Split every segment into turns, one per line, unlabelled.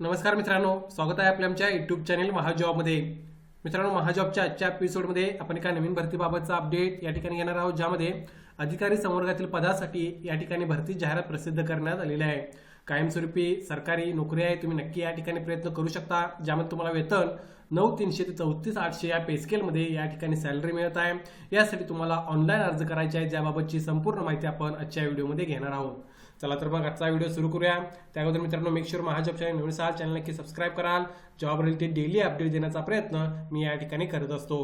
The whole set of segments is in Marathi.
नमस्कार मित्रांनो स्वागत आहे आपल्या आमच्या युट्यूब चॅनेल महाजॉबमध्ये. मित्रांनो महाजॉबच्या आजच्या एपिसोडमध्ये आपण एका नवीन भरतीबाबतचा अपडेट या ठिकाणी घेणार आहोत ज्यामध्ये अधिकारी संवर्गातील पदासाठी या ठिकाणी भरती जाहिरात प्रसिद्ध करण्यात आलेली आहे. कायमस्वरूपी सरकारी नोकरी आहे तुम्ही नक्की या ठिकाणी प्रयत्न करू शकता ज्यामध्ये तुम्हाला वेतन नऊ तीनशे ते चौतीस आठशे या पेस्केलमध्ये या ठिकाणी सॅलरी मिळत आहे. यासाठी तुम्हाला ऑनलाईन अर्ज करायचे आहे ज्याबाबतची संपूर्ण माहिती आपण आजच्या व्हिडिओमध्ये घेणार आहोत. चला तर मग आजचा व्हिडिओ सुरू करूया. त्या अगोदर मित्रांनो मेक शुअर महाजॉब चॅनल नवीन असाल चॅनल नक्की सबस्क्राईब कराल. जॉब रिलेटेड डेली अपडेट देण्याचा प्रयत्न मी या ठिकाणी करत असतो.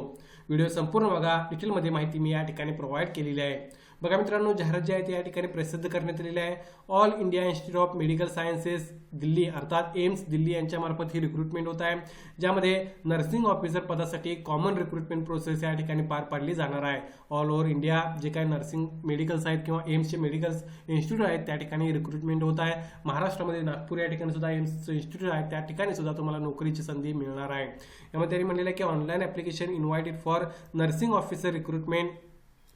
व्हिडिओ संपूर्ण बघा. डिटेलमध्ये माहिती मी या ठिकाणी प्रोव्हाइड केलेली आहे. बघा मित्रांनो जाहिरात जी आहे ती या ठिकाणी प्रसिद्ध करण्यात आलेली आहे. All India institute of medical sciences Delhi अर्थात एम्स दिल्ली यांच्यामार्फत ही रिक्रुटमेंट होत आहे. ज्यामध्ये नर्सिंग ऑफिसर पदासाठी कॉमन रिक्रुटमेंट प्रोसेस या ठिकाणी पार पाडली जाणार आहे. ऑल ओव्हर इंडिया जे काही नर्सिंग मेडिकल्स आहेत किंवा एम्सचे मेडिकल इन्स्टिट्यूट आहेत त्या ठिकाणी रिक्रुटमेंट होत आहे. महाराष्ट्रामध्ये नागपूर या ठिकाणी सुद्धा एम्सचं इन्स्टिट्यूट आहे त्या ठिकाणी सुद्धा तुम्हाला नोकरीची संधी मिळणार आहे. यामध्ये त्यांनी म्हणलेलं आहे की online application invited for nursing officer recruitment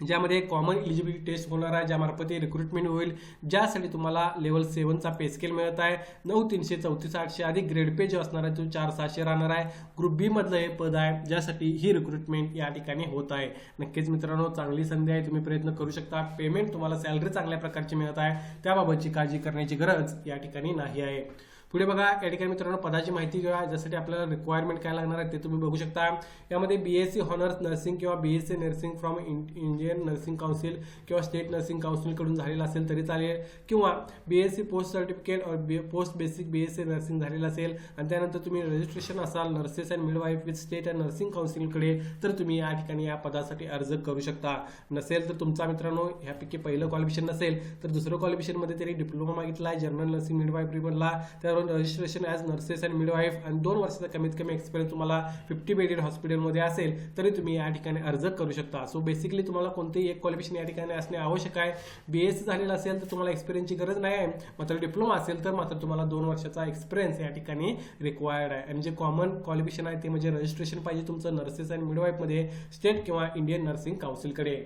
ज्यामध्ये कॉमन इलिजिबिलिटी टेस्ट होणार आहे ज्यामार्फत ते रिक्रुटमेंट होईल ज्यासाठी तुम्हाला लेवल सेव्हनचा पे स्केल मिळत आहे. नऊ तीनशे चौतीस आठशे अधिक ग्रेड पे जो असणार आहे तो चार सहाशे राहणार आहे. ग्रुप बी मधलं हे पद आहे ज्यासाठी ही रिक्रुटमेंट या ठिकाणी होत आहे. नक्कीच मित्रांनो चांगली संधी आहे तुम्ही प्रयत्न करू शकता. पेमेंट तुम्हाला सॅलरी चांगल्या प्रकारची मिळत आहे. त्याबाबतची काळजी करण्याची गरज या ठिकाणी नाही आहे. पुढे बघा या ठिकाणी मित्रांनो पदाची माहिती घेऊया ज्यासाठी आपल्याला रिक्वायरमेंट काय लागणार आहे ते तुम्ही बघू शकता. यामध्ये बीएससी हॉनर्स नर्सिंग किंवा BSc nursing from Indian nursing council किंवा स्टेट नर्सिंग काउन्सिलकडून झालेलं असेल तरी चालेल. किंवा बीएससी पोस्ट सर्टिफिकेट और पोस्ट बेसिक बीएससी नर्सिंग झालेलं असेल आणि त्यानंतर तुम्ही रजिस्ट्रेशन असाल nurses and midwife with state and nursing काउन्सिलकडे तर तुम्ही या ठिकाणी या पदासाठी अर्ज करू शकता. नसेल तर तुमचा मित्रांनो ह्यापैकी पहिलं क्वालिफिकेशन नसेल तर दुसरं क्वालिफिकेशनमध्ये त्यांनी डिप्लोमा मागितला आहे जनरल नर्सिंग मिडवाईफ बनला त्यावर registration as nurses and midwife आणि दोन वर्षाचा कमीत कमी एक्सपिरियन्स तुम्हाला फिफ्टी बेडेड हॉस्पिटलमध्ये असेल तरी तुम्ही या ठिकाणी अर्ज करू शकता. सो बेसिकली तुम्हाला कोणतेही एक क्वालिफिकेशन या ठिकाणी असणे आवश्यक आहे. बी एस झालेलं असेल तर तुम्हाला एक्सपिरियन्सची गरज नाही. आहे मात्र डिप्लोमा असेल तर मात्र तुम्हाला दोन वर्षाचा एक्सपिरियन्स या ठिकाणी रिक्वायर्ड आहे. आणि जे कॉमन क्वालिफिकेशन आहे ते म्हणजे रजिस्ट्रेशन पाहिजे तुमचं नर्सेस अँड मिडवाईफमध्ये स्टेट किंवा इंडियन नर्सिंग काउन्सिलकडे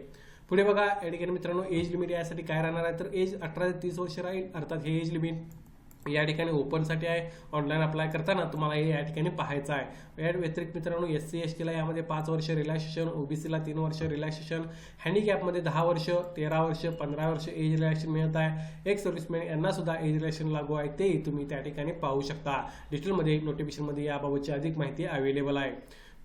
पुढे बघा या ठिकाणी मित्रांनो एज लिमिट यासाठी काय राहणार आहे? तर एज अठरा ते तीस वर्ष राहील. अर्थात हे एज लिमिट या ठिकाणी ओपनसाठी आहे. ऑनलाईन अप्लाय करताना तुम्हाला हे या ठिकाणी पाहायचं आहे. या व्यतिरिक्त मित्रांनो एस सी एस टीला यामध्ये पाच वर्ष रिलॅक्सेशन ओबीसीला तीन वर्ष रिलॅक्सेशन हँडिकॅपमध्ये दहा वर्ष तेरा वर्ष पंधरा वर्ष एज रिलॅक्सेशन मिळत आहे. एक सर्व्हिसमॅन यांना सुद्धा एज रिलॅक्सेशन लागू आहे. तेही तुम्ही त्या ठिकाणी पाहू शकता. डिटेलमध्ये नोटिफिकेशनमध्ये याबाबतची अधिक माहिती अवेलेबल आहे.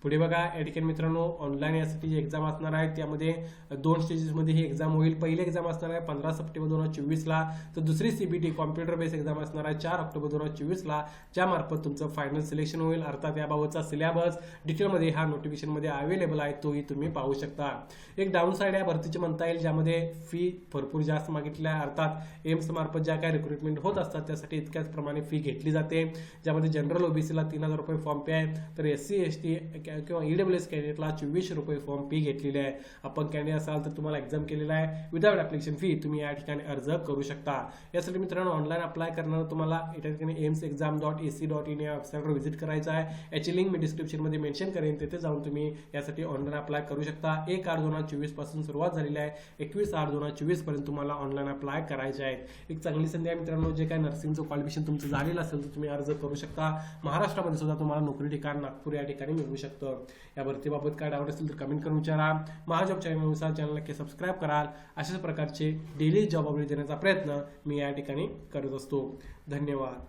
पुढे बघा या ठिकाणी मित्रांनो ऑनलाईन यासाठी जी एक्झाम असणार आहे त्यामध्ये दोन स्टेजेसमध्ये ही एक्झाम होईल. पहिली एक्झाम असणार आहे पंधरा सप्टेंबर दोन हजार चोवीसला तर दुसरी सीबीटी कॉम्प्युटर बेस एक्झाम असणार आहे चार ऑक्टोबर दोन हजार चोवीसला ज्यामार्फत तुमचं फायनल सिलेक्शन होईल. अर्थात याबाबतचा सिलेबस डिटेलमध्ये हा नोटिफिकेशनमध्ये अवेलेबल आहे तोही तुम्ही पाहू शकता. एक डाऊन साईड या भरतीची म्हणता येईल ज्यामध्ये फी भरपूर जास्त मागितल्या अर्थात एम्स मार्फत ज्या काही रिक्रुटमेंट होत असतात त्यासाठी इतक्याच प्रमाणे फी घेतली जाते. ज्यामध्ये जनरल ओबीसीला तीन हजार रुपये फॉर्म पे आहे. तर एस सी एस टी किंवा ई डब्ल्यू एस कॅन्डिडेटला चोवीसशे रुपये फॉर्म फी घेतलेली आहे. आपण कॅन्डिडेट असाल तर तुम्हाला एक्झाम केलेला आहे. विदाउट ॲप्लिकेशन फी तुम्ही या ठिकाणी अर्ज करू शकता. यासाठी मित्रांनो ऑनलाईन अप्लाय करणार तुम्हाला या ठिकाणी AIIMS exam dot A C dot in या वेबसाईटवर व्हिजिट करायचं आहे. याची लिंक मी डिस्क्रिप्शनमध्ये मेन्शन करेन. तिथे जाऊन तुम्ही यासाठी ऑनलाईन अप्लाय करू शकता. एक आठ दोन हजार चोवीसपासून सुरुवात झालेली आहे. एकवीस आठ दोन हजार चोवीसपर्यंत तुम्हाला ऑनलाईन अप्लाय करायचे आहेत. एक चांगली संधी आहे मित्रांनो जे काय नर्सिंगचं क्वालिफिकेशन तुमचं झालेलं असेल तर तुम्ही अर्ज करू शकता. महाराष्ट्रामध्ये सुद्धा तुम्हाला नोकरी ठिकाण नागपूर या ठिकाणी मिळू शकतं. या भरतीबाबत काय डाऊट असेल तर कमेंट करून विचारा. महाजॉब चॅनलनुसार चॅनल नक्की सबस्क्राईब कराल. अशाच प्रकारचे डेली जॉब अपडेट देण्याचा प्रयत्न मी या ठिकाणी करत असतो. धन्यवाद.